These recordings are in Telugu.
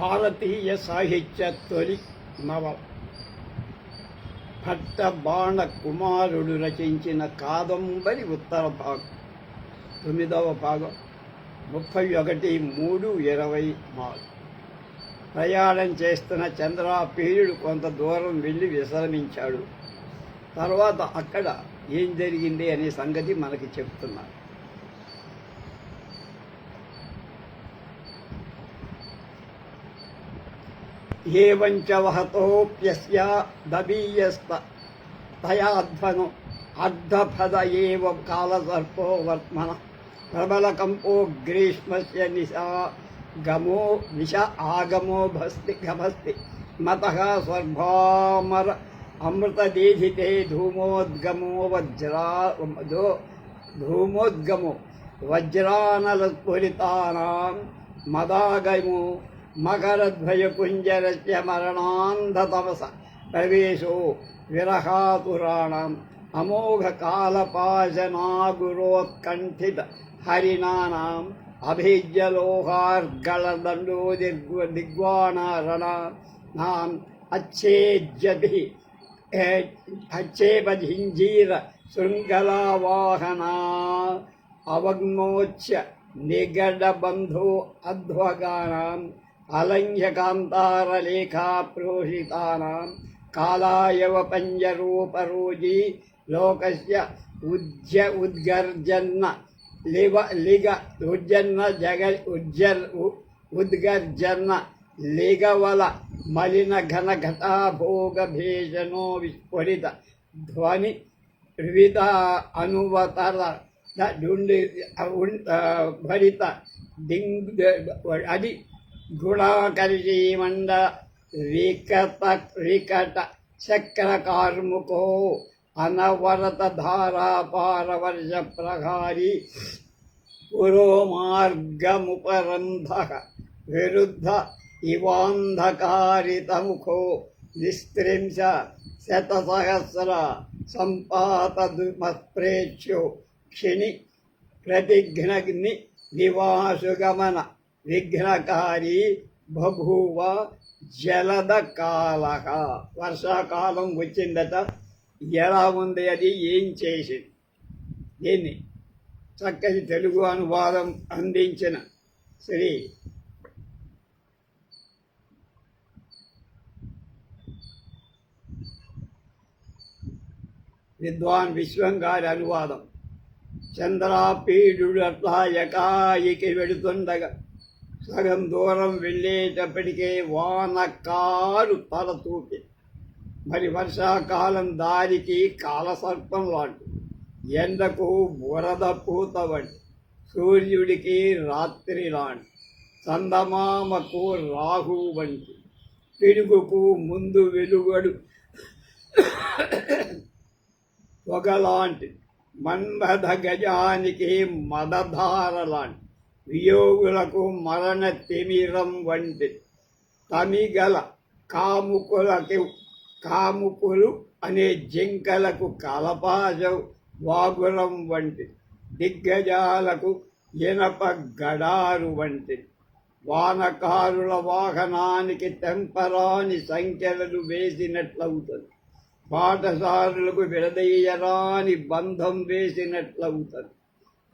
భారతీయ సాహిత్య తొలి నవల భట్ట బాణ కుమారుడు రచించిన కాదంబరి ఉత్తర భాగం తొమ్మిదవ భాగం ముప్పై ఒకటి మూడు ఇరవై నాలుగు. ప్రయాణం చేస్తున్న చంద్రాపీయుడు కొంత దూరం వెళ్ళి విశ్రమించాడు. తర్వాత అక్కడ ఏం జరిగింది అనే సంగతి మనకి చెప్తున్నారు. ఏవంచ వహతోప్యస్య దబీయస్త తయాధ్వను అర్ధపద ఏవ కాలసర్పో వర్త్మన ప్రబలకంపో గ్రీష్మస్య నిశా గమో విష ఆగమో భస్తి గమస్తి మత స్వర్భామర అమృతదీధితే ధూమోద్గమో వజ్రా ధూమోద్గమో వజ్రానలస్ఫురితానాం మదాగమో మకరద్వయపుంజరస్య మరణాంధతమస ప్రవేశో విరహాపురాణం అమోఘకాలపాశనాగురోత్కంఠిత హరిణానాం అభిజ్యలోహార్గళదండో దిగ్వ దిగ్వాణారణ నాం అచ్ఛేజ్యతి అచ్చేపజింజీర శృంగలావాహనా అవగ్మోచ్య నిగడబంధో అధ్వగానాం अलङ्घ्यकान्तारलेखाप्रोषितानां कालायव पञ्जरूपरोजी लोकस्य उज्य उद्गर्जन्न लिव लिग उज्जन्न जग उज्जर् उद्गर्जन्न लिगवल मलिनघनघटाभोगभेषणो विस्फुरित ध्वनि ऋविता अनुवतर ढुण्डि भरित दिङ् अदि డుండి వికట వికట చక్ర కార్ముకో అనవరత ధారాపారవర్ష ప్రహారీ పురోమార్గముపరంధ విరుద్ధ ఇవాంధకారితముఖో నిస్త్రింశ శతసహస్ర సంపాతదుమత్ప్రేక్ష్యో క్షిణి ప్రతిఘ్నగ్ని నివాసుగమన విఘ్నకారి బభూవ జలద కాల వర్షాకాలం వచ్చిందట ఎలా ఉంది అది ఏం చేసింది? దీన్ని చక్కటి తెలుగు అనువాదం అందించిన శ్రీ విద్వాన్ విశ్వం గారి అనువాదం. చంద్రపీడు అట్లా ఎకాయికి వెడుతుండగా సగం దూరం వెళ్ళేటప్పటికే వానకారు తల తూపి. మరి వర్షాకాలం దారికి కాలసర్పం లాంటి. ఎండకు బురద పూత వంటి. సూర్యుడికి రాత్రి లాంటి. చందమామకు రాహు వంటి. పిడుగుకు ముందు వెలుగడు. పొగలాంటి మన్మథ గజానికి మదధార లాంటి. వియోగులకు మరణ తిమిరం వంటి తమిగల కాముకులకు కాముకులు అనే జింకలకు కలపాజ వాగురం వంటి దిగ్గజాలకు ఇనప గడారు వంటి వానకారుల వాహనానికి తెంపరాని సంఖ్యలను వేసినట్లవుతుంది. పాఠశాలలకు విడదీయరాని బంధం వేసినట్లవుతుంది.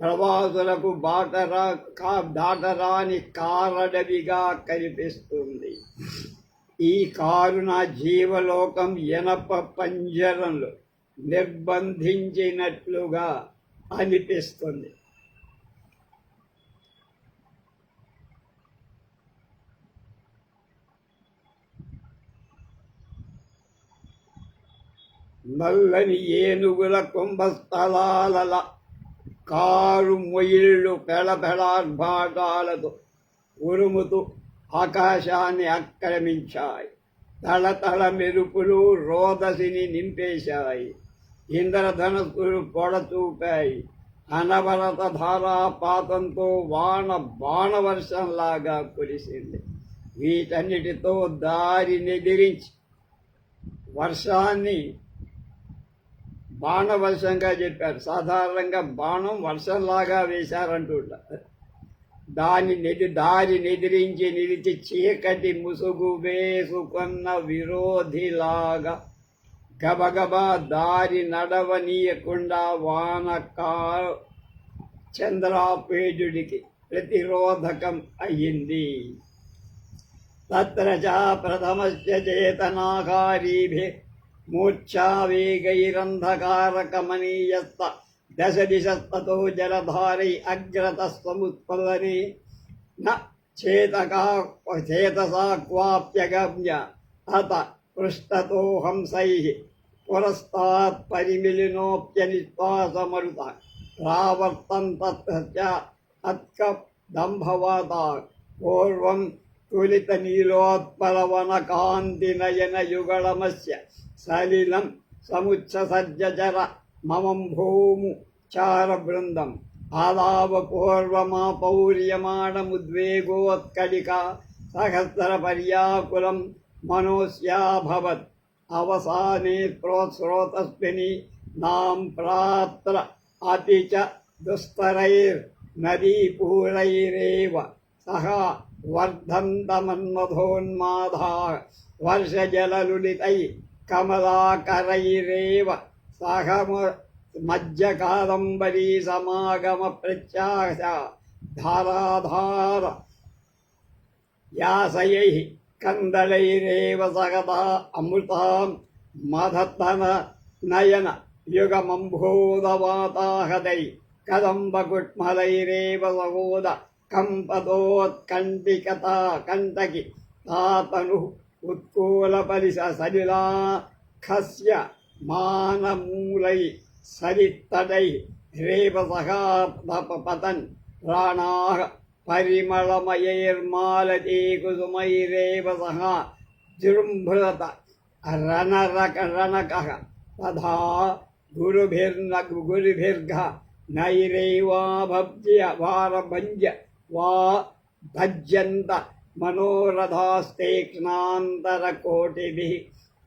ప్రవాసులకు బాటరా కా దాటరాని కారడవిగా కనిపిస్తుంది. ఈ కారు నా జీవలోకం ఎనప పంజరంలో నిర్బంధించినట్లుగా అనిపిస్తుంది. నల్లని ఏనుగుల కుంభస్థలాల కారు మొయిళ్ళు పెళపెళార్భాటాలతో ఉరుముతూ ఆకాశాన్ని ఆక్రమించాయి. తళతళ మెరుపులు రోదసిని నింపేశాయి. ఇంద్రధనస్సులు పొడచూపాయి అనవరత ధారాపాతంతో వాన బాణవర్షంలాగా కురిసింది. వీటన్నిటితో దారిని ఎదిరించి వర్షాన్ని బాణవర్షంగా చెప్పారు. సాధారణంగా బాణం వర్షంలాగా వేశారంటుంటారు దాని నెది దారి నిద్రించి నిలిచి చీకటి ముసుగు వేసుకున్న విరోధిలాగా గబగబా దారి నడవనీయకుండా వానకా చంద్రాపేజుడికి ప్రతిరోధకం అయ్యింది. తత్ర చ ప్రథమస్య చేతనాకారీభి మూర్ఛావేగైరంధకారకమనీయస్త దశ దిశస్తతో జలధారై అగ్రతస్వముత్పలనే న చేతకా చేతసా క్వాప్యగమ్య అత పృష్టతో హంసైः పురస్తాత్ పరిమిలినోప్యనిశ్వాసమరుత ప్రావర్తంత అత్క సలిలం సముచ్చసర్జర మమం భూము చార బృందం ఆదావ పూర్వమా సహస్ర పర్యాకులం మనోస్యాభవత్ అవసానే ప్రోత్స్రోతస్మిని నాం ప్రాత్ర అతి చ దుస్తరైర్ నదీపూరైరేవ సహ వర్ధంతమన్మధోన్మాధా వర్షజలలులితై కమలాకరైరేవ సహ మజ్జకాదంబరీ సమాగమ ప్రత్యాశ ధారాధార యాసయై కందలైరేవ సగదా అమృతాం మధత్తన నయన యుగమంభోదవాతాహదై కదంబకుట్మలైరేవ సగోద కంపతోత్కంటికత కంటకి తాతను ఉత్కూలపరిస సలిలా ఖస్య మానమూలై సరిత్తడై రేవ సహాపతన్ ప్రాణాః పరిమళమయైర్మాలతీ కుసుమైరేవ సహ జృంభృత రణరక రణక తథా గురుభిర్న గురుభిర్ఘ నైరైవాభజ్య వారభంజ వా భజ్యంత मनोरथास्तेक्ष्णान्तरकोटिभिः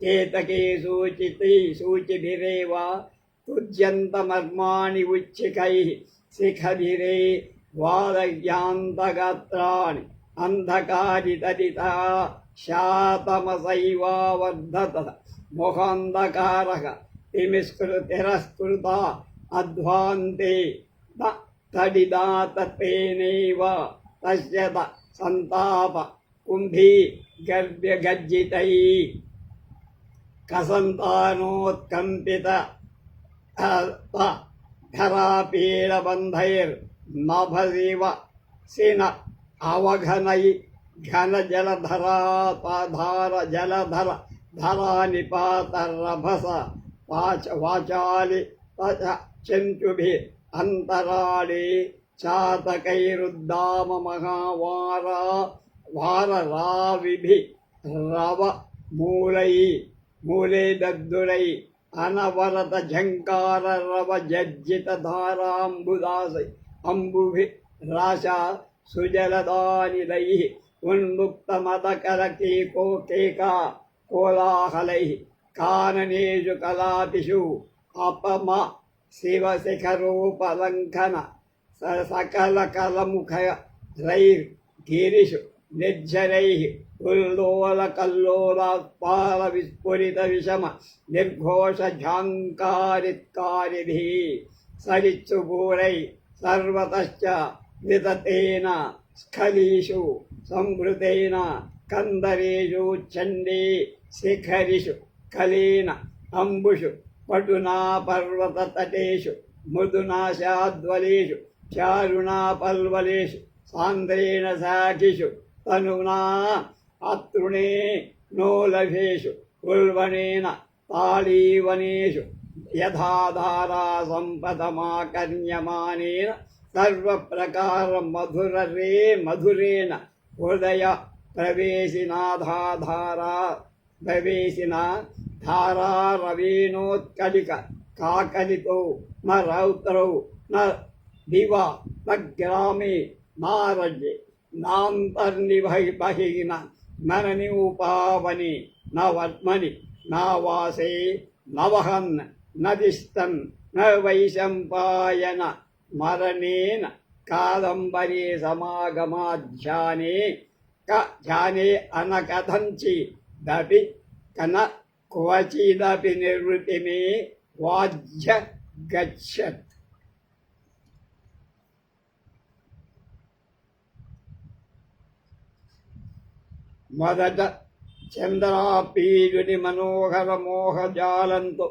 केतके सूचिति सूचिभिरेव तुज्यन्तमर्माणि उच्छिकैः शिखभिरे वादज्ञान्तगात्राणि अन्धकारितरिता शातमसैवावर्धतः मुखान्धकारः तिमिस्कृतिरस्कृता अध्वान्ते तडिदा तत्तेनैव तस्य సంతాప కుంభీ గర్భ్యగర్జితై కసంతానోత్కంపిత ధరాపీడబంధైర్నభరివ సిన అవఘనై ఘన జలధరాపధార జలధర ధరానిపాతరభస వాచ వాచాలి చంచుభి అంతరాళి చాతకైరుద్దామహావారా వారరావిభి రవ మూలై మూలే దగ్ధురై అనవరత ఝంకార రవ జర్జిత ధారాంబుదాసై అంబుభి రాశ సుజలదానిదై ఉన్ముక్తమతకరకీకోకేకా కోలాహలై కాననేషు కలాతిషు అపమ శివశిఖరూపలంకన సకల కలముఖ రైర్ గిరిషు నిర్జరైः ఉల్లోలకల్లోలాత్పాల విస్ఫురిత విషమ నిర్ఘోషఝాంకారిత్కారిభిः సరిత్సుపూరై సర్వతశ్చ వితతేన స్ఖలీషు సంవృతేన కందరేషు చండే చారుణాపల్వలేషు సాంద్రేణ సాకిషు తనునా అతృణే నోలభేషు ఉల్వనేన తాళీవనేషు యథాధారా సంపదమాకర్ణ్యమానేన సర్వప్రకార మధురరే మధురేణ హృదయ ప్రవేశినాధాధారా ప్రవేశిన ధారారవేణోత్కలిక కాకలితో న న దివ న గ్రామే నారజ్యే నాంతర్నిభై బహిన ననని ఉపావని న వర్మని నా వాసే నవహన్ నదిష్టన్ న వైశంపాయన మరణేన కాదంబరి సమాగమాధ్యానే క ధ్యానే అనకథంచి దపి కన క్వచిదపి నిర్వృతిమే వాజ్య గచ్చత్ మొదట చంద్రాపీయుని మనోహర మోహజాలంతో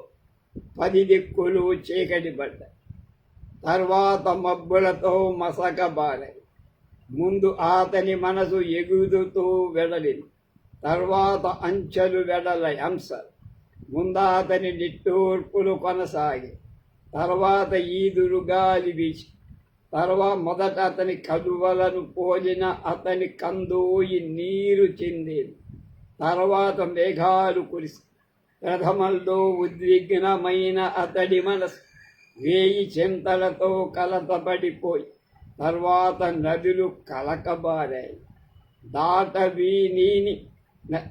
పది దిక్కులు చీకటి పడ్డాయి. తర్వాత మబ్బులతో మసకబారాయి ముందు అతని మనసు ఎగుదుతూ వెడలింది. తర్వాత అంచెలు వెడలై అంశ ముందు అతని నిట్టూర్పులు కొనసాగి తర్వాత ఈదురు గాలి వీచి తర్వాత మొదట అతని కలువలను పోలిన అతని కందోయి నీరు చెందేది తర్వాత మేఘాలు కురిసి ప్రథమంలో ఉద్విగ్నమైన అతడి మనసు వేయి చింతలతో కలతబడిపోయి తర్వాత నదులు కలకబారాయి. దాటవీనీని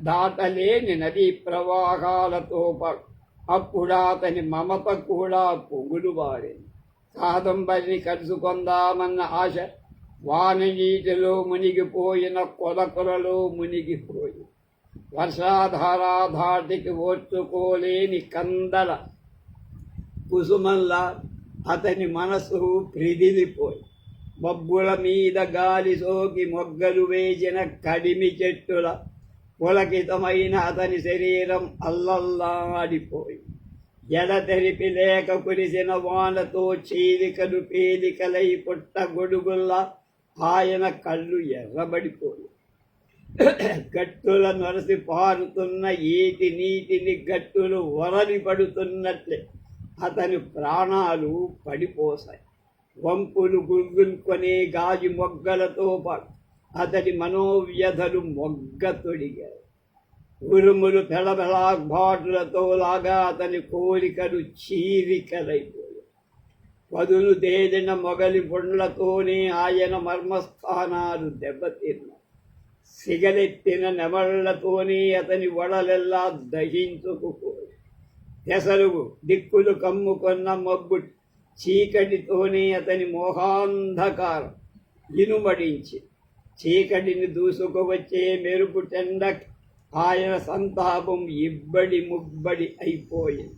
దాటలేని నదీ ప్రవాహాలతో పాటు అప్పుడు అతని మమత కూడా పొగుడుబారింది కాదంబరిని కలుసుకుందామన్న ఆశ వాన నీటిలో మునిగిపోయిన కొలకొలలో మునిగిపోయి వర్షాధారా ధాటికి ఓర్చుకోలేని కందల కుసుమల్లా అతని మనసు ప్రిదిలిపోయి మబ్బుల మీద గాలి సోకి మొగ్గలు వేసిన కడిమి చెట్టుల పులకితమైన అతని శరీరం అల్లల్లాడిపోయి. జలధరిపి లేక కురిసిన వానతో చీలికలు పేలికలై పుట్ట గొడుగుల్లా ఆయన కళ్ళు ఎర్రబడిపోయి. గట్టుల నొరసి పారుతున్న ఏటి నీటిని గట్టులు వరలి పడుతున్నట్లే. అతని ప్రాణాలు పడిపోసాయి. వంపులు గుల్గుల్కొనే గాజు మొగ్గలతో పాటు అతడి మనోవ్యధలు మొగ్గ తొడిగాయి. ఉరుములు పెళబెళాఘాటులతో లాగా అతని కోరికలు చీరికలైపోయాయి పదులు తేలిన మొగలి బొండ్లతోనే ఆయన మర్మస్థానాలు దెబ్బతిన్నాయి సిగలెత్తిన నెమళ్ళతోనే అతని వడలెల్లా దహించుకుపోయి తెసరుగు దిక్కులు కమ్ముకొన్న మబ్బు చీకటితోనే అతని మోహాంధకారం ఇనుమడించి. చీకటిని దూసుకువచ్చే మెరుపు టెండ ఆయన సంతాపం ఇబ్బడి ముబ్బడి అయిపోయింది.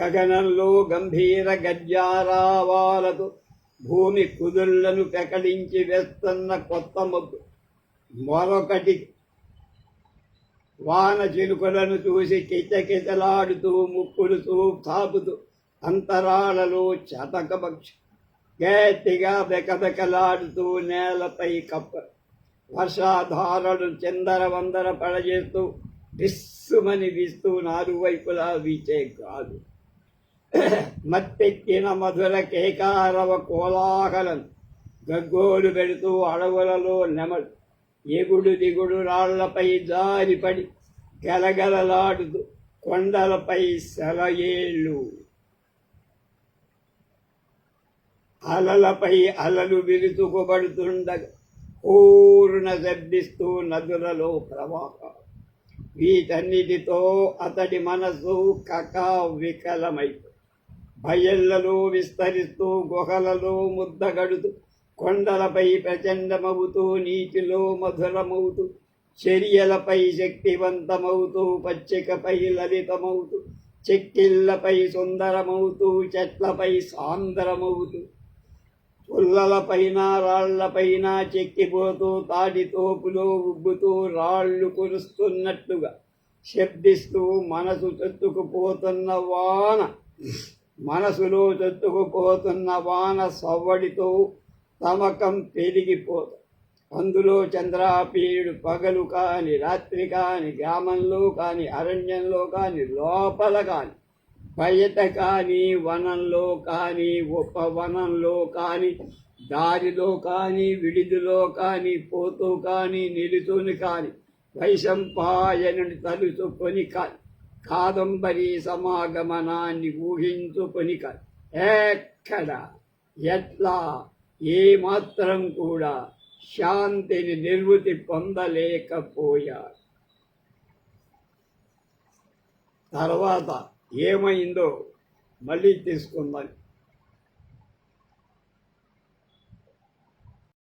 గగనంలో గంభీర గజ్జారావాలతో భూమి కుదుళ్ళను పెకడించి వేస్తున్న కొత్త మొగ్గు. మరొకటి వాన చిలుకలను చూసి కిచకిచలాడుతూ ముక్కుడుతూ తాపుతూ అంతరాలలో చతకపక్ష గట్టిగా బెకబెకలాడుతూ నేలపై కప్ప వర్షాధారలు చందర వందర పడజేస్తూ విస్సుమని వీస్తూ నాలుగు వైపులా వీచే కాదు మత్తెక్కిన మధుర కేకారవ కోలాహలం గగ్గోలు పెడుతూ అడవులలో నెమలు ఎగుడు దిగుడు రాళ్ళపై జారిపడి గలగలలాడుతూ కొండలపై సెలయేళ్ళు. అలలపై అలలు విరుచుకుబడుతుండగా ఊరున శబ్దిస్తూ నదులలో ప్రవాహం. వీటన్నిటితో అతడి మనసు కకా వికలమైపోయి బయళ్ళలో విస్తరిస్తూ గుహలలో ముద్దగడుతూ కొండలపై ప్రచండమవుతూ నీటిలో మధురమవుతూ చర్యలపై శక్తివంతమవుతూ పచ్చికపై లలితమవుతూ చెక్కిళ్ళపై సుందరమవుతూ చెట్లపై సాందరమవుతూ పుల్లలపైన రాళ్ళపైన చెక్కిపోతూ తాడితోపులు ఉబ్బుతూ రాళ్ళు కురుస్తున్నట్టుగా శబ్దిస్తూ మనసు చెత్తుకుపోతున్న వాన. మనసులో చెత్తుకుపోతున్న వాన సవ్వడితో తమకం పెరిగిపోతుంది అందులో చంద్రాపీయుడు పగలు కాని రాత్రి కాని గ్రామంలో కాని అరణ్యంలో కాని లోపల కాని బయట కానీ వనంలో కానీ ఉపవనంలో కానీ దారిలో కానీ విడిదిలో కానీ పోతూ కానీ నిలుతూని కానీ వైశంపాయనుని తలుచుకొని కాదు కాదంబరి సమాగమనాన్ని ఊహించుకొని కాదు ఎక్కడ ఎట్లా ఏమాత్రం కూడా శాంతిని నిర్వృతి పొందలేకపోయారు తర్వాత ఏమైందో మళ్ళీ తీసుకుందాం